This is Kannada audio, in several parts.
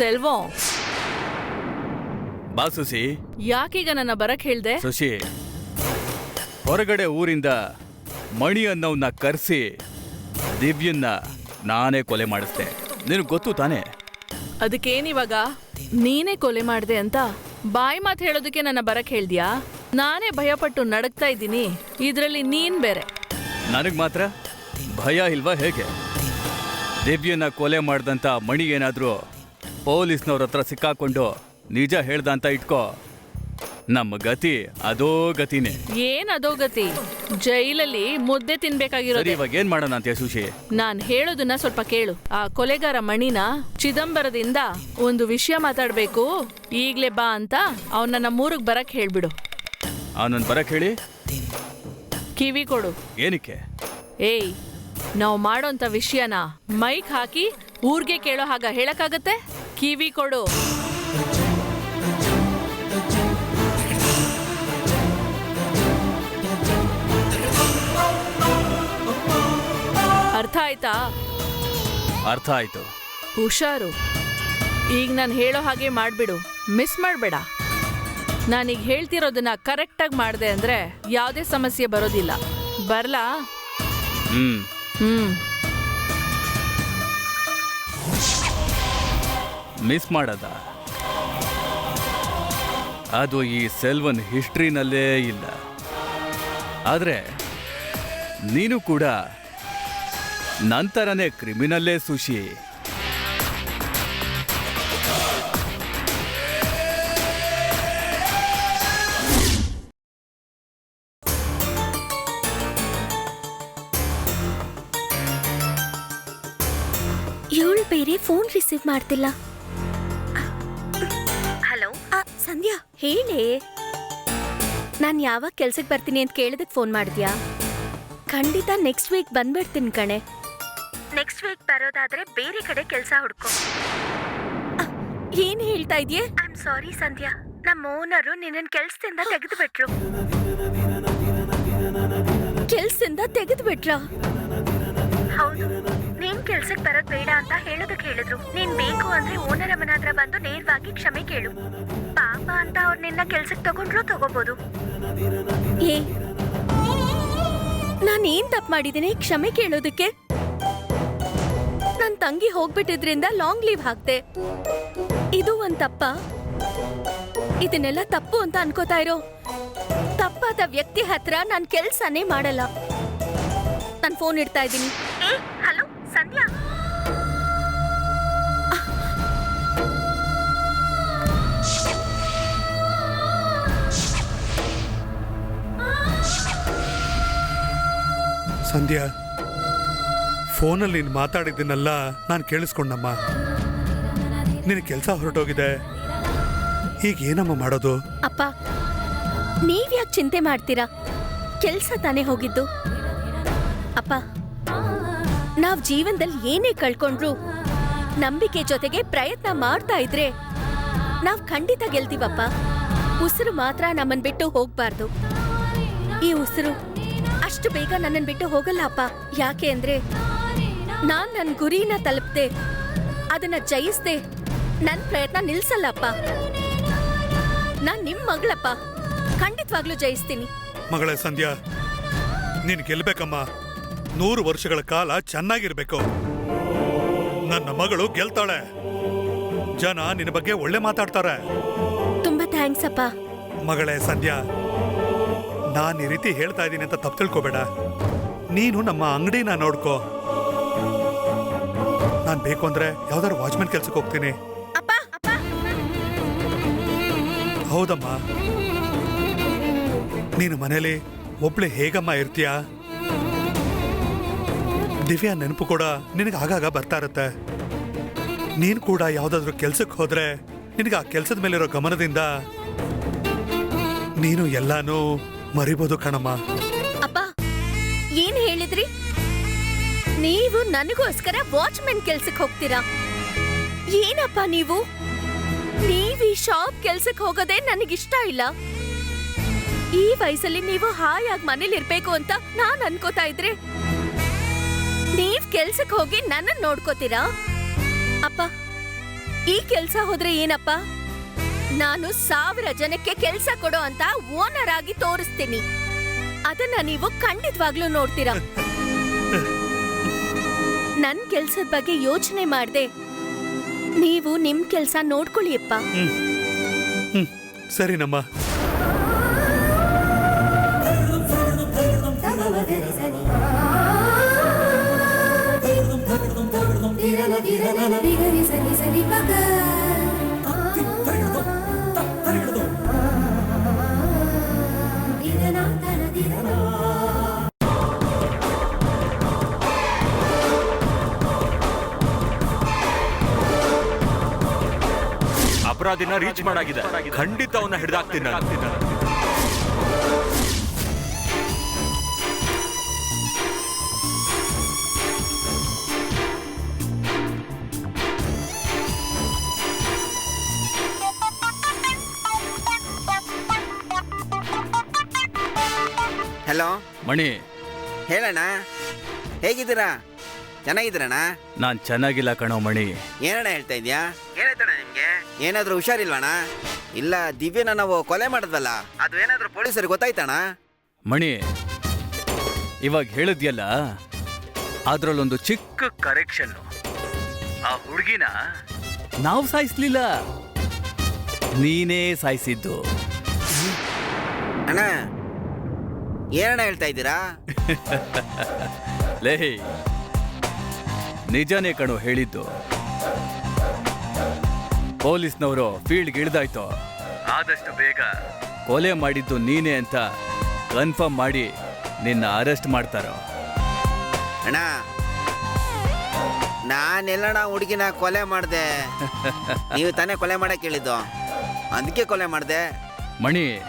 ಸೆಲ್ವೋ? ಬಾ ಸುಸಿ. ಯಾಕೀಗ ನನ್ನ ಬರಕ್ ಹೇಳ್ದೆ? ಸುಶಿ ಹೊರಗಡೆ ಊರಿಂದ ಮಣಿ ಅನ್ನೋನ್ನ ಕರೆಸಿ ದಿವ್ಯನ್ನ ನಾನೇ ಕೊಲೆ ಮಾಡಿಸ್ದೆ. ನಿನಗೆ ಗೊತ್ತು ತಾನೇ? ಅದಕ್ಕೇನಿವಾಗ? ನೀನೇ ಕೊಲೆ ಮಾಡ್ದೆ ಅಂತ? ಬಾಯಿ ಮಾತು ಹೇಳೋದಕ್ಕೆ ನನ್ನ ಬರಕ್ ಹೇಳ್ದ್ಯಾ? ನಾನೇ ಭಯಪಟ್ಟು ನಡಕ್ತಾ ಇದ್ದೀನಿ. ಇದ್ರಲ್ಲಿ ನೀನ್ ಬೇರೆ. ನನಗೆ ಮಾತ್ರ ಭಯ ಇಲ್ವಾ ಹೇಗೆ? ದಿವ್ಯನ ಕೊಲೆ ಮಾಡ್ದಂತ ಮಣಿ ಏನಾದರೂ ಪೊಲೀಸ್ನವ್ರ ಹತ್ರ ಸಿಕ್ಕಾಕೊಂಡು ನಿಜ ಹೇಳ್ದ ಅಂತ ಇಟ್ಕೋ. ನಮ್ಮ ಗತಿ ಅದೋ ಗತಿನೇ. ಏನ್ ಅಧೋಗತಿ ಜೈಲಲ್ಲಿ ಮುದ್ದೆ ಸರಿ ತಿನ್ಬೇಕಾಗಿರೋದು ಇವಾಗ ಏನ್ ಮಾಡೋಣ ಅಂತ ಸುಶಿ? ನಾನ್ ಹೇಳೋದನ್ನ ಸ್ವಲ್ಪ ಕೇಳು. ಆ ಕೊಲೆಗಾರ ಮಣಿನ ಚಿದಂಬರದಿಂದ ಒಂದು ವಿಷಯ ಮಾತಾಡ್ಬೇಕು. ಈಗ್ಲೇ ಬಾ ಅಂತ ಅವನ್ನ ನಮ್ಮೂರಿಗೆ ಬರಕ್ ಹೇಳ್ಬಿಡು. ಅವನನ್ನ ಬರಕ್ ಹೇಳಿ? ಕಿವಿ ಕೊಡು. ಏನಕ್ಕೆ? ಏಯ್ ನಾವು ಮಾಡೋಂಥ ವಿಷಯನ ಮೈಕ್ ಹಾಕಿ ಊರ್ಗೆ ಕೇಳೋ ಹಾಗ ಹೇಳಕ್ಕಾಗತ್ತೆ? ಕಿವಿ ಕೊಡು. ಅರ್ಥ ಆಯ್ತಾ? ಅರ್ಥ ಆಯ್ತು. ಹುಷಾರು. ಈಗ ನಾನು ಹೇಳೋ ಹಾಗೆ ಮಾಡ್ಬಿಡು. ಮಿಸ್ ಮಾಡಬೇಡ. ನಾನೀಗ ಹೇಳ್ತಿರೋದನ್ನ ಕರೆಕ್ಟಾಗಿ ಮಾಡಿದೆ ಅಂದ್ರೆ ಯಾವುದೇ ಸಮಸ್ಯೆ ಬರೋದಿಲ್ಲ. ಬರಲಾ? ಹ್ಮ್. ಮಿಸ್ ಮಾಡದ? ಅದು ಈ ಸೆಲ್ವನ್ ಹಿಸ್ಟ್ರಿನಲ್ಲೇ ಇಲ್ಲ. ಆದರೆ ನೀನು ಕೂಡ ನಂತರನೇ ಕ್ರಿಮಿನಲ್ಲೇ ಸುಶಿ. ರಿಸೀವ್ ಮಾಡ್ತಿಲ್ಲ. ಹಲೋ? ಸಂಧ್ಯಾ ಹೇಳಿ. ನಾನು ಯಾವಾಗ ಕೆಲ್ಸಕ್ಕೆ ಬರ್ತೀನಿ ಅಂತ ಕೇಳಿದಕ್ಕೆ ಫೋನ್ ಮಾಡಿದ್ಯಾ ಖಂಡಿತ ನೆಕ್ಸ್ಟ್ ವೀಕ್ ಬಂದ್ಬಿಡ್ತೀನಿ ಕಣೆ. ನೆಕ್ಸ್ಟ್ ವೀಕ್ ಬರೋದಾದ್ರೆ ಬೇರೆ ಕಡೆ ಕೆಲಸ ಹುಡ್ಕೋ. ಏನ್ ಹೇಳ್ತಾ ಇದೆಯೇ? I am sorry Sandhya. ನಮ್ಮ ಓನರು ನಿನ್ನ ಕೆಲ್ಸದಿಂದ ತೆಗೆದು ಬಿಟ್ರು ಕೆಲ್ಸದಿಂದ ತೆಗೆದು ಬಿಟ್ರಾ ಹೌದು. ಕೆಲ್ಸಕ್ ಬರೋದ್ ಬೇಡ ಅಂತ ಹೇಳೋದಕ್ ಹೇಳಿದ್ರು. ನೀನ್ ಬೇಕು ಅಂದ್ರೆ ಓನರ್ ಅಮ್ಮನ ಹತ್ರ ಬಂದು ನೇರವಾಗಿ ಕ್ಷಮೆ ಕೇಳು. ಪಾಪ ಅಂತ ಅವ್ರ ನಿನ್ನ ಕೆಲ್ಸಕ್ ತಗೊಂಡ್ರು ತಗೋಬಹುದು ಏ ನಾನ್ ಏನ್ ತಪ್ಪು ಮಾಡಿದ್ದೀನಿ? ಕ್ಷಮೆ ಕೇಳೋದಕ್ಕೆ? ನನ್ ತಂಗಿ ಹೋಗ್ಬಿಟ್ಟಿದ್ರಿಂದ ಲಾಂಗ್ ಲೀವ್ ಹಾಕ್ತೆ ಇದು ಒಂದ್ ತಪ್ಪ? ಇದನ್ನೆಲ್ಲ ತಪ್ಪು ಅಂತ ಅನ್ಕೋತಾ ಇರೋ ತಪ್ಪಾದ ವ್ಯಕ್ತಿ ಹತ್ರ ನಾನ್ ಕೆಲ್ಸನೇ ಮಾಡಲ್ಲ. ನಾನು ಫೋನ್ ಇಡ್ತಾ ಇದ್ದೀನಿ. ಹಲೋ? ಸಂಧ್ಯಾ. ಸಂಧ್ಯಾ ಫೋನಲ್ಲಿ ನೀನು ಮಾತಾಡಿದ್ದನ್ನೆಲ್ಲ ನಾನು ಕೇಳಿಸ್ಕೊಂಡಮ್ಮ. ನಿನ್ನ ಕೆಲಸ ಹೊರಟೋಗಿದೆ. ಈಗ ಏನಮ್ಮ ಮಾಡೋದು? ಅಪ್ಪ ನೀವ್ಯಾಕೆ ಚಿಂತೆ ಮಾಡ್ತೀರಾ? ಕೆಲ್ಸ ತಾನೇ ಹೋಗಿದ್ದು. ನಾವ್ ಜೀವನದಲ್ಲಿ ಏನೇ ಕಳ್ಕೊಂಡ್ರು ನಂಬಿಕೆ ಜೊತೆಗೆ ಪ್ರಯತ್ನ ಮಾಡ್ತಾ ಇದ್ರೆ ನಾವ್ ಖಂಡಿತ ಗೆಲ್ತೀವಪ್ಪ. ಉಸಿರು ಮಾತ್ರ ನಮ್ಮನ್ ಬಿಟ್ಟು ಹೋಗ್ಬಾರ್ದು. ಈ ಉಸಿರು ಅಷ್ಟು ಬೇಗ ನನ್ನನ್ ಬಿಟ್ಟು ಹೋಗಲ್ಲ ಅಪ್ಪ. ಯಾಕೆ ಅಂದ್ರೆ ನಾನ್ ನನ್ ಗುರಿನ ತಲುಪ್ದೆ, ಅದನ್ನ ಜಯಿಸ್ದೆ ನನ್ ಪ್ರಯತ್ನ ನಿಲ್ಸಲ್ಲಪ್ಪ. ನಾನ್ ನಿಮ್ ಮಗಳಪ್ಪ. ಖಂಡಿತವಾಗ್ಲೂ ಜಯಿಸ್ತೀನಿ. ಮಗಳ ಸಂಧ್ಯಾ, ನೀನ್ ಗೆಲ್ಬೇಕಮ್ಮ. ನೂರು ವರ್ಷಗಳ ಕಾಲ ಚೆನ್ನಾಗಿರ್ಬೇಕು. ನನ್ನ ಮಗಳು ಗೆಲ್ತಾಳೆ. ಜನ ನಿನ್ನ ಬಗ್ಗೆ ಒಳ್ಳೆ ಮಾತಾಡ್ತಾರೆ. ತುಂಬಾ ಥ್ಯಾಂಕ್ಸ್ ಅಪ್ಪ. ಮಗಳೇ ಸಂಧ್ಯಾ ನಾನು ಈ ರೀತಿ ಹೇಳ್ತಾ ಇದ್ದೀನಿ ಅಂತ ತಪ್ಪು ತಿಳ್ಕೊಬೇಡ. ನೀನು ನಮ್ಮ ಅಂಗಡಿನ ನೋಡ್ಕೋ. ನಾನು ಬೇಕು ಅಂದ್ರೆ ಯಾವ್ದಾದ್ರು ವಾಚ್ಮನ್ ಕೆಲ್ಸಕ್ಕೆ ಹೋಗ್ತೀನಿ. ಹೌದಮ್ಮ. ನೀನು ಮನೇಲಿ ಒಬ್ಳೆ ಹೇಗಮ್ಮ ಇರ್ತೀಯ? ದಿವ್ಯಾ ನೆನಪು ಕೂಡ ನಿನಗೆ ಆಗಾಗ ಬರ್ತಾ ಇರುತ್ತೆ. ನೀನು ಕೂಡ ಯಾವುದಾದ್ರೂ ಕೆಲ್ಸಕ್ಕೆ ಹೋದ್ರೆ ನಿನಗೆ ಆ ಕೆಲ್ಸದ ಮೇಲಿರೋ ಗಮನದಿಂದ ನೀನು ಎಲ್ಲಾನು ಮರಿಬೋದು ಕಣಮ್ಮ. ಅಪ್ಪ, ಏನ್ ಹೇಳಿದ್ರಿ? ನೀವು ನನಗೋಸ್ಕರ ವಾಚ್ಮೆನ್ ಕೆಲ್ಸಕ್ಕೆ ಹೋಗ್ತೀರಾ? ಏನಪ್ಪ ನೀವು? ನೀವು ಈ ಶಾಪ್ ಕೆಲ್ಸಕ್ಕೆ ಹೋಗೋದೇ ನನಗಿಷ್ಟ ಇಲ್ಲ. ಈ ವಯಸ್ಸಲ್ಲಿ ನೀವು ಹಾಯಾಗಿ ಮನೇಲಿ ಇರ್ಬೇಕು ಅಂತ ನಾನು ಅನ್ಕೋತಾ ಇದ್ರೆ ನೀವ್ ಕೆಲ್ಸಕ್ ಹೋಗಿ ನನ್ನ ನೋಡ್ಕೋತೀರಾ? ಅಪ್ಪ, ಈ ಕೆಲ್ಸ ಹೋದ್ರೆ ಏನಪ್ಪ? ನಾನು ಸಾವಿರ ಜನಕ್ಕೆ ಕೆಲ್ಸ ಕೊಡೋ ಅಂತ ಓನರ್ ಆಗಿ ತೋರಿಸ್ತೀನಿ. ಅದನ್ನ ನೀವು ಖಂಡಿತವಾಗ್ಲೂ ನೋಡ್ತೀರಾ? ನನ್ ಕೆಲ್ಸದ ಬಗ್ಗೆ ಯೋಚನೆ ಮಾಡ್ದೆ. ನೀವು ನಿಮ್ ಕೆಲ್ಸ ನೋಡ್ಕೊಳ್ಳಿಯಪ್ಪ ಸರಿನಮ್ಮ. ಅಪರಾಧಿನ ರೀಚ್ ಮಾಡಾಗಿದೆ. ಖಂಡಿತ ಅವನ್ನ ಹಿಡಿದಾಕ್ತೀನಿ ಮಣಿ. ಹೇಳಣ್ಣ ಹೇಗಿದ್ದೀರಾ? ಚೆನ್ನಾಗಿದ್ದೀರಣ್ಣ? ನಾನ್ ಚೆನ್ನಾಗಿಲ್ಲ ಕಣೋ ಮಣಿ. ಏನಣ್ಣ ಹೇಳ್ತಾ ಇದ್ಯಾ ಏನಾಯ್ತಣ್ಣ ನಿಮ್ಗೆ? ಏನಾದ್ರೂ ಹುಷಾರಿಲ್ವಣ್ಣ? ಇಲ್ಲ ದಿವ್ಯನ ನಾವು ಕೊಲೆ ಮಾಡಿದ್ವಲ್ಲ ಅದು ಏನಾದ್ರೂ ಪೊಲೀಸರಿಗೆ ಗೊತ್ತಾಯ್ತಣ್ಣ? ಮಣಿ ಇವಾಗ ಹೇಳಿದ್ಯಲ್ಲ ಅದ್ರಲ್ಲೊಂದು ಚಿಕ್ಕ ಕರೆಕ್ಷನ್. ಆ ಹುಡುಗಿನ ನಾವು ಸಾಯಿಸ್ಲಿಲ್ಲ. ನೀನೇ ಸಾಯಿಸಿದ್ದು. ಅಣ್ಣ ಏನಣ್ಣ ಹೇಳ್ತಾ ಇದ್ದೀರಾ? ಲೇ ನಿಜನೇ ಕಣು ಹೇಳಿದ್ದು. ಪೊಲೀಸ್ನವರು ಫೀಲ್ಡ್ಗೆ ಇಳಿದಾಯ್ತು. ಆದಷ್ಟು ಬೇಗ. ಕೊಲೆ ಮಾಡಿದ್ದು ನೀನೇ ಅಂತ ಕನ್ಫರ್ಮ್ ಮಾಡಿ ನಿನ್ನ ಅರೆಸ್ಟ್ ಮಾಡ್ತಾರೋ. ಅಣ್ಣ ನಾನೆಲ್ಲಣ್ಣ ಹುಡುಗಿನ ಕೊಲೆ ಮಾಡಿದೆ. ನೀವು ತಾನೇ ಕೊಲೆ ಮಾಡಕ್ಕೆ ಹೇಳಿದ್ದು. ಅದಕ್ಕೆ ಕೊಲೆ ಮಾಡಿದೆ. ಮಣಿ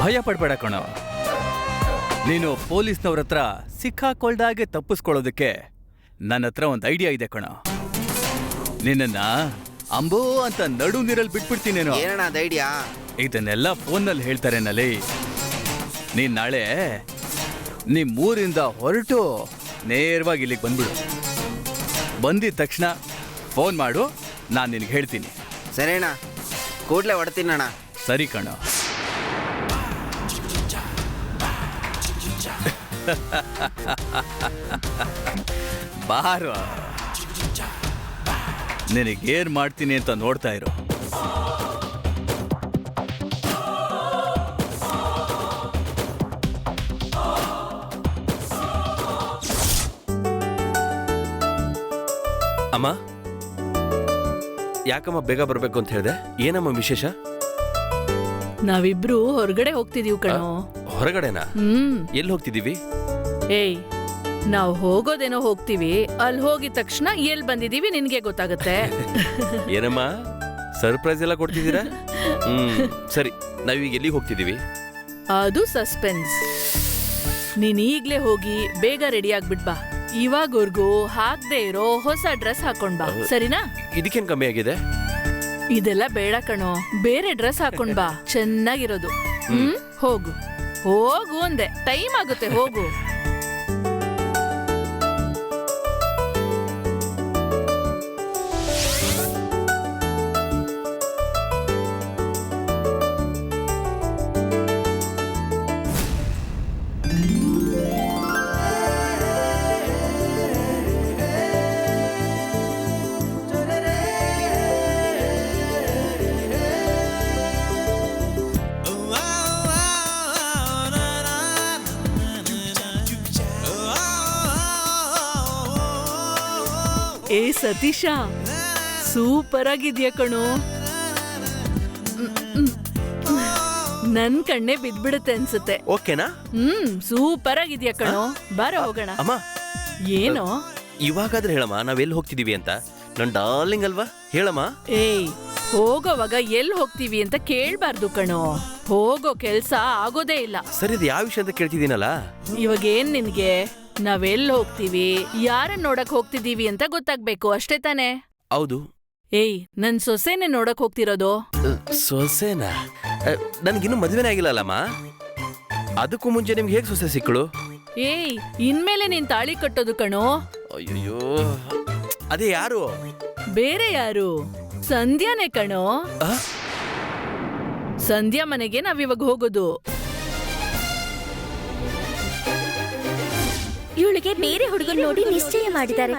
ಭಯ ಪಡ್ಬೇಡ ಕಣೋ. ನೀನು ಪೊಲೀಸ್ನವ್ರ ಹತ್ರ ಸಿಕ್ಕಾಕೊಳ್ದಾಗೆ ತಪ್ಪಿಸ್ಕೊಳ್ಳೋದಕ್ಕೆ ನನ್ನ ಹತ್ರ ಒಂದು ಐಡಿಯಾ ಇದೆ ಕಣ. ನಿನ್ನ ಅಂಬೋ ಅಂತ ನಡು ನೀರಲ್ಲಿ ಬಿಟ್ಬಿಡ್ತೀನೇನೋ ಅದು ಐಡಿಯಾ ಇದನ್ನೆಲ್ಲ ಫೋನ್ನಲ್ಲಿ ಹೇಳ್ತಾರೆ ನಲ್ಲಿ ನೀನ್ ನಾಳೆ ನಿಮ್ಮೂರಿಂದ ಹೊರಟು ನೇರವಾಗಿ ಇಲ್ಲಿಗೆ ಬಂದ್ಬಿಡು. ಬಂದಿದ ತಕ್ಷಣ ಫೋನ್ ಮಾಡು ನಾನು ನಿನ್ಗೆ ಹೇಳ್ತೀನಿ. ಸರಿ ಅಣ್ಣ ಕೂಡ್ಲೆ ಹೊಡ್ತೀನಿ ಅಣ್ಣ ಸರಿ ಕಣೋ. ಬಾರೋ. ನಿನಗೇನ್ ಮಾಡ್ತೀನಿ ಅಂತ ನೋಡ್ತಾ ಇರು? ಅಮ್ಮ? ಯಾಕಮ್ಮ ಬೇಗ ಬರಬೇಕು ಅಂತ ಹೇಳಿದೆ? ಏನಮ್ಮ ವಿಶೇಷ? ನಾವಿಬ್ರು ಹೊರಗಡೆ ಹೋಗ್ತಿದೀವಿ ಕಣೋ. ಹೊರಗಡೆನಾ? ಹ್ಮ್. ಎಲ್ಲಿ ಹೋಗ್ತಿದ್ದೀವಿ? ಏಯ್ ನಾವು ಹೋಗೋದೇನೋ ಹೋಗ್ತೀವಿ. ಅಲ್ಲಿ ಹೋಗಿದ ತಕ್ಷಣ ಎಲ್ಲಿ ಬಂದಿದೀವಿ ನಿನಗೆ ಗೊತ್ತಾಗುತ್ತೆ. ಏನಮ್ಮ? ಸರ್ಪ್ರೈಸ್ ಎಲ್ಲ ಕೊಡ್ತಿದ್ದೀರಾ? ಹ್ಮ್ ಸರಿ ನಾವೀಗ ಎಲ್ಲಿಗೆ ಹೋಗ್ತಿದ್ದೀವಿ? ಅದು ಸಸ್ಪೆನ್ಸ್. ನೀನ್ ಈಗ್ಲೇ ಹೋಗಿ ಬೇಗ ರೆಡಿ ಆಗ್ಬಿಟ್ ಬಾ. ಇವಾಗವರ್ಗೂ ಹಾಕ್ದೇ ಇರೋ ಹೊಸ ಡ್ರೆಸ್ ಹಾಕೊಂಡ್ ಬಾ. ಸರಿನಾ? ಇದಕ್ಕೇನು ಕಮ್ಮಿ ಆಗಿದೆ? ಇದೆಲ್ಲ ಬೇಡ ಕಣೋ. ಬೇರೆ ಡ್ರೆಸ್ ಹಾಕೊಂಡ್ ಬಾ. ಚೆನ್ನಾಗಿರೋದು. ಹ್ಮ್. ಹೋಗು. ಹೋಗು ಅಂದೆ. ಟೈಮ್ ಆಗುತ್ತೆ ಹೋಗು. ಏ ಸತೀಶ ಸೂಪರ್ ಆಗಿದ್ಯಾ ಕಣೋ. ನನ್ ಕಣ್ಣೆ ಬಿದ್ಬಿಡುತ್ತೆ ಅನ್ಸುತ್ತೆ. ಓಕೆನಾ? ಹ್ಮ್ ಸೂಪರ್ ಆಗಿದ್ಯಾ ಕಣೋ. ಬಾರ ಹೋಗೋಣ. ಅಮ್ಮ. ಏನೋ? ಇವಾಗಾದ್ರೆ ಹೇಳಮ್ಮ ನಾವೆಲ್ಲಿ ಹೋಗ್ತಿದೀವಿ ಅಂತ. ನನ್ ಡಾರ್ಲಿಂಗ್ ಅಲ್ವಾ? ಹೇಳಮ್ಮ. ಏಯ್ ಹೋಗೋವಾಗ ಎಲ್ ಹೋಗ್ತೀವಿ ಅಂತ ಕೇಳ್ಬಾರ್ದು ಕಣೋ. ಹೋಗೋ ಕೆಲ್ಸ ಆಗೋದೇ ಇಲ್ಲ. ಸರಿ ಇದು ಯಾವ ವಿಷಯ ಅಂತ ಕೇಳ್ತಿದ್ದೀನಲ್ಲ? ಇವಾಗ ಏನ್ ನಿನ್ಗೆ? ನಾವೆಲ್ ಹೋಗ್ತೀವಿ? ಯಾರನ್ನ ನೋಡಕ್ ಹೋಗ್ತಿದೀವಿ ಅಂತ ಗೊತ್ತಾಗ್ಬೇಕು ಅಷ್ಟೇ ತಾನೆ? ಹೌದು. ಏಯ್ ನನ್ ಸೊಸೆನೆ ನೋಡಕ್ ಹೋಗ್ತಿರೋದು? ಸೊಸೆನಾ? ನನ್ಗಿನ್ನೂ ಮದ್ವೆನೇ ಆಗಿಲ್ಲಲ್ಲಮ್ಮ? ಅದಕ್ಕೂ ಮುಂಚೆ ನಿಮ್ಗೆ ಹೇಗೆ ಸೊಸೆ ಸಿಕ್ಕಳು? ಏಯ್ ಇನ್ಮೇಲೆ ನೀನ್ ತಾಳಿ ಕಟ್ಟೋದು ಕಣೋ. ಅಯ್ಯಯ್ಯೋ. ಅದೇ ಯಾರು? ಬೇರೆ ಯಾರು? ಸಂಧ್ಯಾನೇ ಕಣೋ. ಆ? ಸಂಧ್ಯಾ ಮನೆಗೆ ನಾವಿವಾಗ ಹೋಗೋದು. ಇವಳಿಗೆ ಬೇರೆ ಹುಡುಗನ್ ನೋಡಿ ನಿಶ್ಚಯ ಮಾಡಿದ್ದಾರೆ.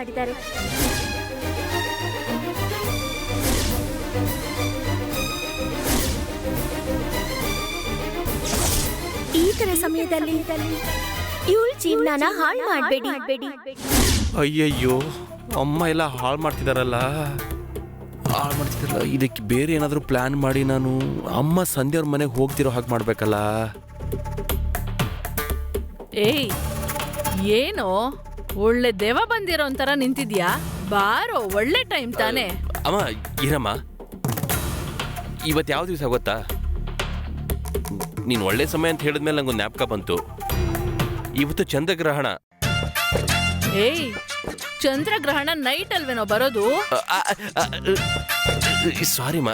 ಈ ತರ ಸಮಯದಲ್ಲಿ ಇವಳ ಜೀವನನ ಹಾಳು ಮಾಡಬೇಡಿ. ಅಯ್ಯಯ್ಯೋ ಅಮ್ಮ ಎಲ್ಲ ಹಾಳು ಮಾಡ್ತಿದಾರಲ್ಲ. ಹಾಳು ಮಾಡ್ತಿದಾರಲ್ಲ. ಇದಕ್ಕೆ ಬೇರೆ ಏನಾದರೂ ಪ್ಲಾನ್ ಮಾಡಿ ನಾನು ಅಮ್ಮ ಸಂಧ್ಯವ್ರ ಮನೆಗೆ ಹೋಗ್ತಿರೋ ಹಾಗೆ ಮಾಡ್ಬೇಕಲ್ಲ. ಏಯ್ ಏನೋ ಒಳ್ಳೆ ದೇವ ಬಂದಿರೋ ಒಂಥರ ನಿಂತಿದ್ಯಾ? ಬಾರೋ ಒಳ್ಳೆ ಟೈಮ್ ತಾನೆ. ಅಮ್ಮ ಏನಮ್ಮ ಇವತ್ತು ಯಾವ ದಿವಸ ಗೊತ್ತಾ? ನೀನು ಒಳ್ಳೆ ಸಮಯ ಅಂತ ಹೇಳಿದ್ಮೇಲೆ ನಂಗೊಂದು ಜ್ಞಾಪಕ ಬಂತು. ಇವತ್ತು ಚಂದ್ರಗ್ರಹಣ. ಏಯ್ ಚಂದ್ರಗ್ರಹಣ ನೈಟ್ ಅಲ್ವೇನೋ ಬರೋದು? ಸಾರಿ ಮಾ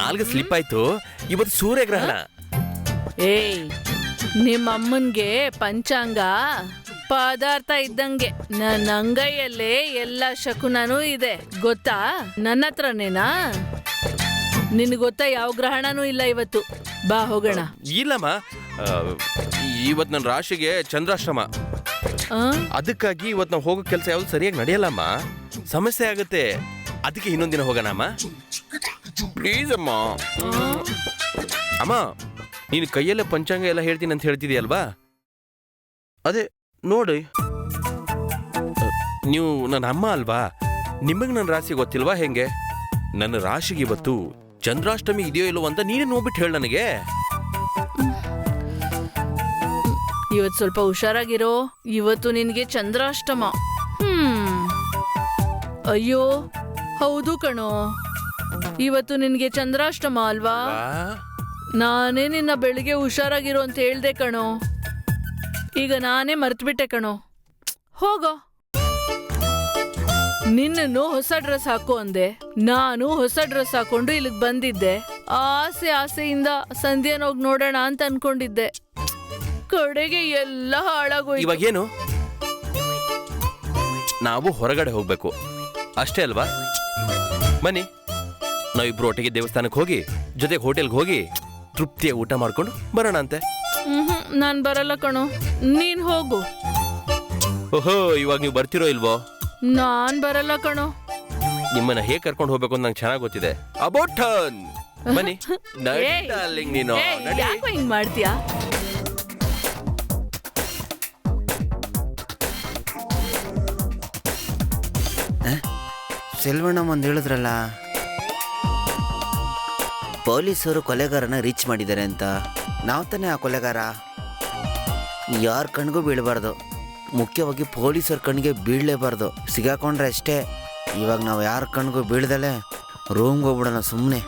ನಾಲ್ಕು ಸ್ಲಿಪ್ ಆಯ್ತು. ಇವತ್ತು ಸೂರ್ಯಗ್ರಹಣ. ಏಯ್ ನಿಮ್ಮ ಅಮ್ಮನ್ಗೆ ಪಂಚಾಂಗ. ಪದಾರ್ಥ ಇದ್ದಂಗೆ ನನ್ನ ಅಂಗೈಯಲ್ಲೇ ಎಲ್ಲ ಶಕುನನೂ ಇದೆ. ಗೊತ್ತಾ? ನನ್ನ ಹತ್ರನೇನಾ? ನಿನ್ ಗೊತ್ತಾ ಯಾವ ಗ್ರಹಣನೂ ಇಲ್ಲ ಇವತ್ತು. ಬಾ ಹೋಗೋಣ. ಇಲ್ಲಮ್ಮ ಇವತ್ತು ನನ್ನ ರಾಶಿಗೆ ಚಂದ್ರಾಶ್ರಮ. ಅದಕ್ಕಾಗಿ ಇವತ್ತು ನಾವು ಹೋಗೋ ಕೆಲಸ ಯಾವ್ದು ಸರಿಯಾಗಿ ನಡೆಯಲ್ಲಮ್ಮ? ಸಮಸ್ಯೆ ಆಗುತ್ತೆ. ಅದಕ್ಕೆ ಇನ್ನೊಂದು ದಿನ ಹೋಗೋಣ ಅಮ್ಮ. ಪ್ಲೀಸ್ ಅಮ್ಮ. ಅಮ್ಮ ನೀನು ಕೈಯಲ್ಲೇ ಪಂಚಾಂಗ ಎಲ್ಲ ಹೇಳ್ತೀನಿ ಅಂತ ಹೇಳ್ತಿದ್ಯಲ್ವಾ ಅದೇ ನೋಡಿ. ನೀವು ನನ್ನ ಅಮ್ಮ ಅಲ್ವಾ? ನಿಮಗೆ ನನ್ನ ರಾಶಿ ಗೊತ್ತಿಲ್ವಾ ಹೆಂಗೆ? ನನ್ನ ರಾಶಿಗೆ ಇವತ್ತು ಚಂದ್ರಾಷ್ಟಮಿ ಇದೆಯೋ ಇಲ್ಲೋ ಅಂತ ನೀನೇ ನೋಡ್ಬಿಟ್ಟು ಹೇಳ ನನಗೆ? ಇವತ್ ಸ್ವಲ್ಪ ಹುಷಾರಾಗಿರೋ ಇವತ್ತು ನಿನ್ಗೆ ಚಂದ್ರಾಷ್ಟಮ. ಹ್ಮ್. ಅಯ್ಯೋ ಹೌದು ಕಣೋ. ಇವತ್ತು ನಿನ್ಗೆ ಚಂದ್ರಾಷ್ಟಮ ಅಲ್ವಾ? ನಾನೇ ನಿನ್ನ ಬೆಳಿಗ್ಗೆ ಹುಷಾರಾಗಿರೋ ಅಂತ ಹೇಳ್ದೆ ಕಣೋ. ಈಗ ನಾನೇ ಮರ್ತ್ಬಿಟ್ಟೆ ಕಣೋ. ಹೋಗೋ. ನಿನ್ನನ್ನು ಹೊಸ ಡ್ರೆಸ್ ಹಾಕು ಅಂದೆ. ನಾನು ಹೊಸ ಡ್ರೆಸ್ ಹಾಕೊಂಡು ಇಲ್ಲಿಗೆ ಬಂದಿದ್ದೆ. ಆಸೆ ಆಸೆಯಿಂದ ಸಂಧ್ಯಾನೋಗಿ ನೋಡೋಣ ಅಂತ ಅನ್ಕೊಂಡಿದ್ದೆ. ಕಡೆಗೆ ಎಲ್ಲ ಹಾಳಾಗೋಯ್ತು. ಇವಾಗೇನು? ನಾವು ಹೊರಗಡೆ ಹೋಗ್ಬೇಕು. ಅಷ್ಟೇ ಅಲ್ವಾ? ಬನ್ನಿ. ನಾವಿಬ್ರು ಒಟ್ಟಿಗೆ ದೇವಸ್ಥಾನಕ್ಕೆ ಹೋಗಿ, ಜೊತೆಗೆ ಹೋಟೆಲ್ಗೆ ಹೋಗಿ ತೃಪ್ತಿಯ ಊಟ ಮಾಡ್ಕೊಂಡು ಬರೋಣ ಅಂತೆ ಹ್ಮ್ ನಾನ್ ಬರಲ್ಲ ಕಣೋ. ನೀನ್ ಹೋಗು. ಓಹೋ ಇವಾಗ ನೀವು ಬರ್ತಿರೋ ಇಲ್ವೋ? ನಾನ್ ಬರಲ್ಲ ಕಣೋ. ನಿಮ್ಮನ್ನ ಹೇಗೆ ಕರ್ಕೊಂಡು ಹೋಗ್ಬೇಕು ಅಂತ ನಂಗೆ ಚೆನ್ನಾಗಿ ಗೊತ್ತಿದೆ. ಅಬೌಟ್ ಟರ್ನ್ ಬನ್ನಿ. ನಡಿ ಏಯ್, darling ನೀನು. ಏಯ್, ನಡಿ. ಯಾಕೋ ಹಿಂಗ್ ಮಾಡ್ತೀಯಾ? ಸೆಲ್ವಣ್ಣ ಒಂದು ಹೇಳಿದ್ರಲ್ಲ ಪೊಲೀಸರು ಕೊಲೆಗಾರನ ರೀಚ್ ಮಾಡಿದ್ದಾರೆ ಅಂತ. ನಾವು ತಾನೇ ಆ ಕೊಲೆಗಾರ? ಯಾರ ಕಣ್ಗೂ ಬೀಳಬಾರ್ದು. ಮುಖ್ಯವಾಗಿ ಪೊಲೀಸರ ಕಣ್ಣಿಗೆ ಬೀಳಲೇಬಾರ್ದು. ಸಿಗಾಕೊಂಡ್ರೆ ಅಷ್ಟೇ. ಇವಾಗ ನಾವು ಯಾರ ಕಣ್ಗೂ ಬೀಳ್ದಲೆ? ರೂಮ್ಗೆ ಹೋಗ್ಬಿಡೋಣ ಸುಮ್ಮನೆ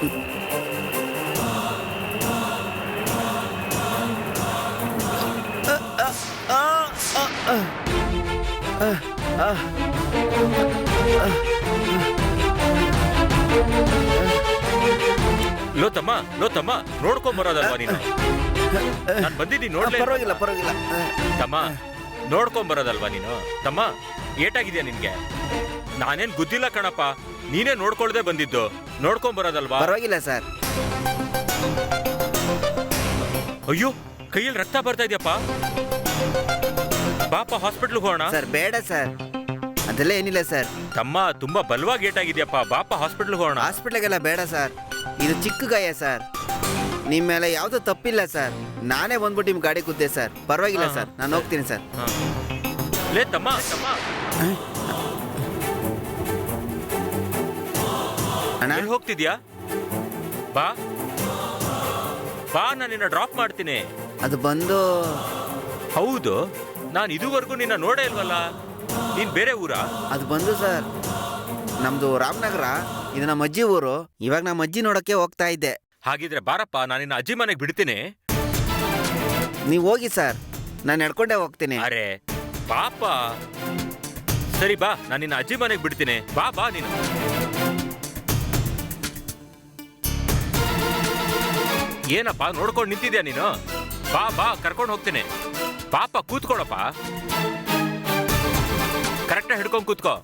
ಲೋ ತಮ್ಮ ಲೋ ತಮ್ಮ ನೋಡ್ಕೊಂಡ್ ಬರೋದಲ್ವಾ ನೀನು? ನಾನು ಬಂದಿದ್ದೀನಿ ನೋಡ್ಲೇ. ಪರವಾಗಿಲ್ಲ ಪರವಾಗಿಲ್ಲ. ತಮ್ಮ ನೋಡ್ಕೊಂಡ್ ಬರೋದಲ್ವಾ ನೀನು? ತಮ್ಮ ಏಟಾಗಿದ್ಯಾ ನಿನ್ಗೆ? ನಾನೇನ್ ಗುದ್ದಿಲ್ಲ ಕಣಪ್ಪ. ನೀನೇ ನೋಡ್ಕೊಳ್ದೆ ಬಂದಿದ್ದು. ನೋಡ್ಕೊಂಡ್ ಬರೋದಲ್ವಾ ಪರವಾಗಿಲ್ಲ ಸರ್. ಅಯ್ಯೋ ಕೈಯಲ್ಲಿ ರಕ್ತ ಬರ್ತಾ ಇದೆಯಪ್ಪ. ಬಾಪ ಹಾಸ್ಪಿಟ್ಲ್ಗೆ ಹೋಗೋಣ. ಸರ್ ಬೇಡ ಸರ್. ಅದೆಲ್ಲ ಏನಿಲ್ಲ ಸರ್. ತಮ್ಮ ತುಂಬಾ ಬಲವಾಗಿ ಆಗಿದೆಯಪ್ಪ ಬಾಪ ಹಾಸ್ಪಿಟ್ಲ್ಗೆ ಹೋಗೋಣ. ಹಾಸ್ಪಿಟ್ಲಿಗೆಲ್ಲ ಬೇಡ ಸರ್. ಇದು ಚಿಕ್ಕ ಗಾಯ ಸರ್. ನಿಮ್ಮ ಮೇಲೆ ಯಾವುದೂ ತಪ್ಪಿಲ್ಲ ಸರ್. ನಾನೇ ಬಂದ್ಬಿಟ್ಟು ನಿಮ್ಮ ಗಾಡಿ ಕೂತೆ ಸರ್. ಪರವಾಗಿಲ್ಲ ಸರ್ ನಾನು ಹೋಗ್ತೀನಿ ಸರ್. ಲೇ ತಮ್ಮ. ತಮ್ಮ ಅಣ್ಣ? ಎಲ್ಲಿ ಹೋಗ್ತಿದ್ಯಾ? ಬಾ. ಬಾ ನಾನು ನಿನ್ನ ಡ್ರಾಪ್ ಮಾಡ್ತೀನಿ. ಅದು ಬಂದು ಹೌದು ನಾನು ಇದುವರೆಗೂ ನಿನ್ನ ನೋಡೇ ಇಲ್ವಲ್ಲ? ನೀನ್ ಬೇರೆ ಊರಾ? ಅದು ಬಂದು ಸರ್ ನಮ್ದು ರಾಮನಗರ ಇದು ನಮ್ಮ ಅಜ್ಜಿ ಊರು. ಇವಾಗ ನಮ್ಮ ಅಜ್ಜಿ ನೋಡಕ್ಕೆ ಹೋಗ್ತಾ ಇದ್ದೆ. ಹಾಗಿದ್ರೆ ಬಾರಪ್ಪ ನಾನು ನಿನ್ನ ಅಜ್ಜಿ ಮನೆಗೆ ಬಿಡ್ತೀನಿ. ನೀವು ಹೋಗಿ ಸರ್ ನಾನು ನಡ್ಕೊಂಡೇ ಹೋಗ್ತೀನಿ. ಅರೆ ಪಾಪ. ಸರಿ ಬಾ ನಾನು ನಿನ್ನ ಅಜ್ಜಿ ಮನೆಗೆ ಬಿಡ್ತೀನಿ. ಬಾ ಬಾ ನೀನು. ಏನಪ್ಪ ನೋಡ್ಕೊಂಡು ನಿಂತಿದ್ಯಾ ನೀನು? ಬಾ ಬಾ ಕರ್ಕೊಂಡು ಹೋಗ್ತೀನಿ. ಪಾಪ ಕೂತ್ಕೊಳಪ್ಪ ಕರೆಕ್ಟಾಗಿ ಹಿಡ್ಕೊಂಡು ಕೂತ್ಕೋ.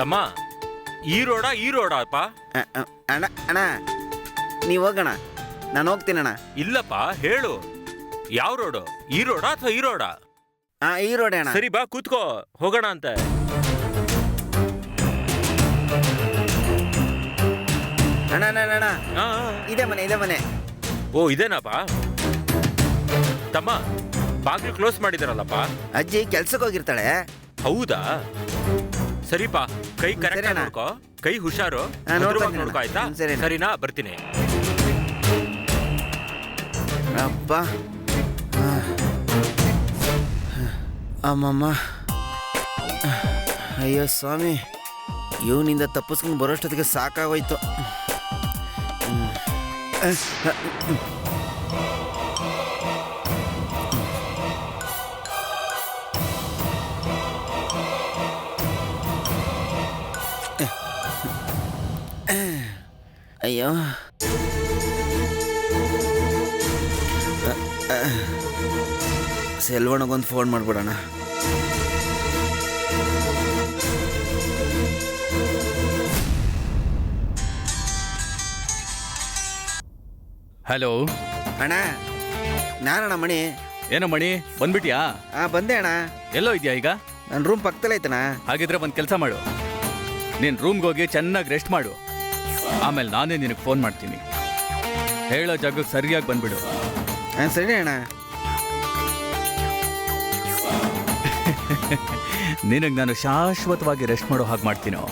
ತಮ್ಮ ಈ ರೋಡ ಈ ರೋಡ ಅಪ್ಪ ಅಣ್ಣ ಅಣ್ಣ ನೀವು ಹೋಗೋಣ. ನಾನು ಹೋಗ್ತೀನಿ ಅಣ್ಣ. ಇಲ್ಲಪ್ಪ ಹೇಳು. ಯಾವ ರೋಡು? ಈ ರೋಡ ಅಥವಾ ಈ ರೋಡ? ಹಾಂ ರೋಡೆ ಅಣ್ಣ. ಸರಿ ಬಾ ಕೂತ್ಕೋ. ಹೋಗೋಣ ಅಂತ. ಅಣ್ಣ ಅಣ್ಣ ಅಣ್ಣ, ಅಣ್ಣ. ಆ, ಇದೇ ಮನೆ ಇದೆ ಮನೆ. ಓ ಇದೇನಪ್ಪ ತಮ್ಮ ಬಾಗಿಲು ಕ್ಲೋಸ್ ಮಾಡಿದಾರಲ್ಲಪ್ಪ. ಅಜ್ಜಿ ಕೆಲ್ಸಕ್ಕೆ ಹೋಗಿರ್ತಾಳೆ. ಹೌದಾ? ಸರಿಪಾ ಕೈ ಕರೆಕ್ಟ್ ನೋಡ್ಕೋ. ಕೈ ಹುಷಾರು. ಹಾ, ನೋಡ್ಕೊಂತೀನಿ ಭದ್ರವಾಗಿ ನೋಡ್ಕೋ ಆಯ್ತಾ? ಹ್ಮ್, ಸರಿ ಸರಿನಾ ಬರ್ತೀನಿ. ಅಪ್ಪ ಅಮ್ಮಮ್ಮ ಅಯ್ಯೋ ಸ್ವಾಮಿ ಇವನಿಂದ ತಪ್ಪಿಸ್ಕೊಂಡು ಬರೋಷ್ಟೊತ್ತಿಗೆ ಸಾಕಾಗೋಯ್ತು ಹ್ಮ್. ಅಹ್, ಅಹ್, ಅಯ್ಯೋ ಸೆಲ್ವಣ್ಣಗೊಂದು ಫೋನ್ ಮಾಡ್ಬಿಡೋಣ. ಹಲೋ ಅಣ್ಣ ನಾನಣ್ಣ ಮಣಿ. ಏನೋ ಮಣಿ ಬಂದ್ಬಿಟ್ಯಾ? ಹಾ ಬಂದೆ ಅಣ್ಣ. ಎಲ್ಲೋ ಇದೆಯಾ ಈಗ? ನನ್ನ ರೂಮ್ ಪಕ್ಕದಲ್ಲೇ ಐತಣ್ಣ. ಹಾಗಿದ್ರೆ ಒಂದು ಕೆಲಸ ಮಾಡು. ನೀನು ರೂಮ್ಗೆ ಹೋಗಿ ಚೆನ್ನಾಗಿ ರೆಸ್ಟ್ ಮಾಡು. ಆಮೇಲೆ ನಾನೇ ನಿನಗೆ ಫೋನ್ ಮಾಡ್ತೀನಿ. ಹೇಳೋ ಜಾಗಕ್ಕೆ ಸರಿಯಾಗಿ ಬಂದ್ಬಿಡು. ಹಾಂ ಸರಿ ಅಣ್ಣ. ನಿನಗೆ ನಾನು ಶಾಶ್ವತವಾಗಿ ರೆಸ್ಟ್ ಮಾಡೋ ಹಾಗೆ ಮಾಡ್ತೀನೋ?